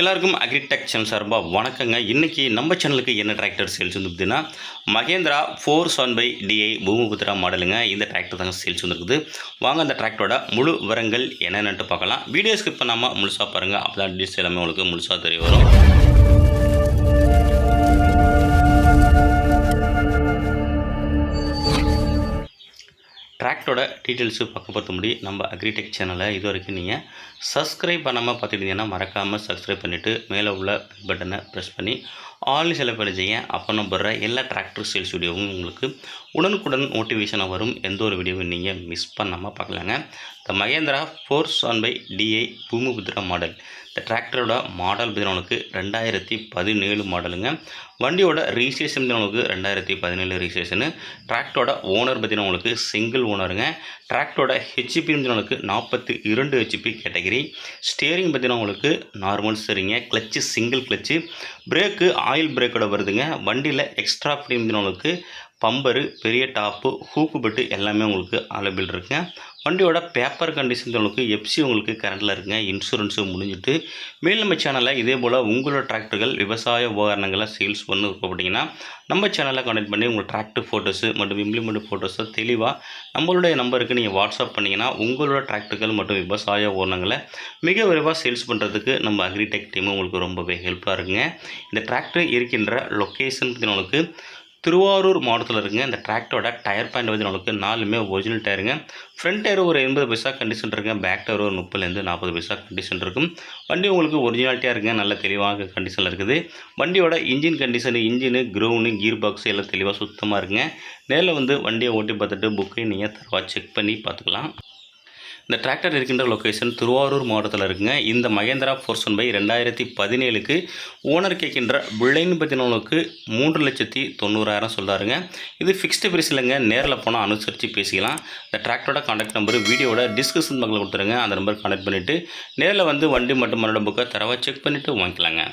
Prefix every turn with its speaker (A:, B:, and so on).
A: எல்லாருக்கும் agritech channel சார்பாக வணக்கங்க. இன்றைக்கி நம்ம சேனலுக்கு என்ன டிராக்டர் சேல்ஸ் வந்து பார்த்தீங்கன்னா Mahindra four seven five DI Bhoomiputra மாடலுங்க இந்த டிராக்டர் தாங்க சேல்ஸ் வந்துருக்குது வாங்க அந்த டிராக்டரோட முழு விவரங்கள் என்னென்னட்டு பார்க்கலாம். வீடியோ ஸ்கிப் பண்ணாமல் முழுசாக பாருங்கள் அப்போ தான் டீட்டெயில் எல்லாமே உங்களுக்கு முழுசாக தெரிய வரும். ட்ராக்டோட டீட்டெயில்ஸு பார்க்க பார்த்து நம்ம அக்ரிடெக் சேனலை இது வரைக்கும் நீங்கள் சப்ஸ்கிரைப் பண்ணாமல் பார்த்துக்கிட்டீங்கன்னா மறக்காமல் சப்ஸ்கிரைப் பண்ணிவிட்டு மேலே உள்ள பட்டனை ப்ரெஸ் பண்ணி ஆல் செலவு செய்ய அப்பனும் போடுற எல்லா டிராக்டர் சேல்ஸ் வீடியோவும் உங்களுக்கு உடனுக்குடன் மோட்டிவேஷனாக வரும். எந்த ஒரு வீடியோவும் நீங்கள் மிஸ் பண்ணாமல் பார்க்கலாங்க. இந்த Mahindra four seven five DI Bhoomiputra model இந்த டிராக்டரோட மாடல் பார்த்தீங்கன்னா ரெண்டாயிரத்தி பதினேழு மாடலுங்க வண்டியோட ரிஜிஸ்ட்ரேஷன் உங்களுக்கு ரெண்டாயிரத்தி பதினேழு ரிஜிஸ்ட்ரேஷனு டிராக்டரோட ஓனர் பதினவங்களுக்கு உங்களுக்கு சிங்கிள் ஓனருங்க டிராக்டரோட ஹெச்பி உங்களுக்கு நாற்பத்தி இரண்டு ஹெச்பி கேட்டகரி ஸ்டியரிங் பதினவங்களுக்கு உங்களுக்கு நார்மல் சரிங்க clutch single clutch brake oil பிரேக்கோட வருதுங்க. வண்டியில் எக்ஸ்ட்ரா ஃப்ரீ உங்களுக்கு பம்பரு பெரிய டாப்பு ஹூக்கு பெட்டு எல்லாமே உங்களுக்கு அவைலபிள் இருக்குங்க. வண்டியோட பேப்பர் கண்டிஷன் உங்களுக்கு எஃப்சி உங்களுக்கு கரண்டில் இருக்குங்க. இன்சூரன்ஸும் முடிஞ்சிட்டு மேல் நம்ம சேனலில் இதே போல் உங்களோட டிராக்டர்கள் விவசாய உபகரணங்களை சேல்ஸ் பண்ண விருப்பப்பட்டீங்கன்னா நம்ம சேனலை கான்டெக்ட் பண்ணி உங்கள் டிராக்டர் ஃபோட்டோஸு மற்றும் இம்ப்ளிமெண்ட் ஃபோட்டோஸை தெளிவாக நம்மளுடைய நம்பருக்கு நீங்கள் வாட்ஸ்அப் பண்ணிங்கன்னா உங்களோட டிராக்டர்கள் மற்றும் விவசாய உபகரணங்களை மிக விரைவாக சேல்ஸ் பண்ணுறதுக்கு நம்ம அக்ரிடெக் டீம் உங்களுக்கு ரொம்பவே ஹெல்ப்ஃபுல்லாக இருக்குங்க. இந்த டிராக்டர் இருக்கின்ற லொக்கேஷன் உங்களுக்கு திருவாரூர் மாவட்டத்தில் இருக்குங்க. இந்த டிராக்டரோட டயர் பாயிண்ட் வந்து நம்மளுக்கு நாலுமே ஒரிஜினல் டயருங்க ஃப்ரண்ட் டயர் ஒரு எண்பது பைசா கண்டிஷன் இருக்குங்க. பேக் டயர் ஒரு முப்பதுலேருந்து நாற்பது பைசா கண்டிஷன் இருக்கும். வண்டி உங்களுக்கு ஒரிஜினாலிட்டியாக இருக்குங்க நல்ல தெளிவாக கண்டிஷனில் இருக்குது. வண்டியோட engine condition engine crown gear box எல்லாம் தெளிவாக சுத்தமாக இருக்குங்க. நேரில் வந்து வண்டியை ஓட்டி பார்த்துட்டு புக்கை நீங்கள் தரவா செக் பண்ணி பார்த்துக்கலாம். இந்த டிராக்டர் இருக்கின்ற லொக்கேஷன் திருவாரூர் மாவட்டத்தில் இருக்குங்க. இந்த மகேந்திரா ஃபோர்சன் பை ரெண்டாயிரத்தி பதினேழுக்கு ஓனர் கேட்கின்ற விலைன்னு பற்றினவங்களுக்கு மூன்று லட்சத்தி தொண்ணூறாயிரம் சொல்கிறாருங்க இது ஃபிக்ஸ்டு பிரைஸ் இல்லைங்க. நேரில் போனால் அனுசரித்து பேசிக்கலாம். இந்த டிராக்டரோட காண்டாக்ட் நம்பர் வீடியோட டிஸ்கிரிப்ஷன் பக்கத்தில் கொடுத்துருங்க. அந்த நம்பர் காண்டாக்ட் பண்ணிவிட்டு நேரில் வந்து வண்டி மட்டும் மறுபடியும் புக்கை தரவாக செக் பண்ணிவிட்டு வாங்கிக்கலாங்க.